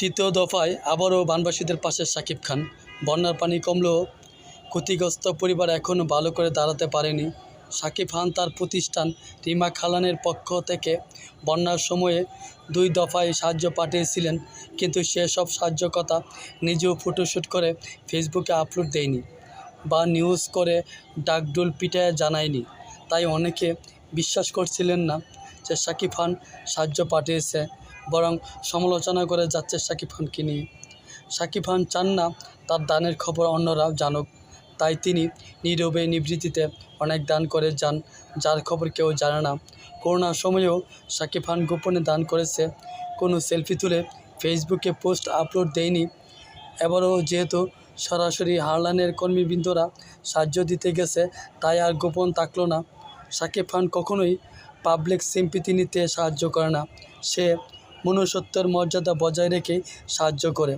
তৃতীয় দফায় আবারও বানবাসীদের পাশে সাকিব খান। বন্যার পানি কমলেও ক্ষতিগ্রস্ত পরিবার এখনও ভালো করে দাঁড়াতে পারেনি। সাকিব খান তার প্রতিষ্ঠান রিমা খালানের পক্ষ থেকে বন্যার সময়ে দুই দফায় সাহায্য পাঠিয়েছিলেন, কিন্তু সেসব সাহায্য কথা নিজেও ফটোশ্যুট করে ফেসবুকে আপলোড দেয়নি বা নিউজ করে ডাকডোল পিটায় জানায়নি। তাই অনেকে বিশ্বাস করছিলেন না যে সাকিব খান সাহায্য পাঠিয়েছে। বরং সমালোচনা করে যাচ্ছে শাকিব খানকে নিয়ে। শাকিব খান চান না তার দানের খবর অন্যরা জানুক। তাই তিনি নীরবে নিবৃত্তিতে অনেক দান করে যান, যার খবর কেউ জানে না। করোনার সময়েও শাকিব খান গোপনে দান করেছে। কোনো সেলফি তুলে ফেসবুকে পোস্ট আপলোড দেয়নি। এবারও যেহেতু সরাসরি হারলানের কর্মীবৃন্দরা সাহায্য দিতে গেছে, তাই আর গোপন থাকল না। শাকিব খান কখনোই পাবলিক সিম্পিতি নিতে সাহায্য করে না। সে মনুষ্যত্বের মর্যাদা বজায় রেখে সাহায্য করে।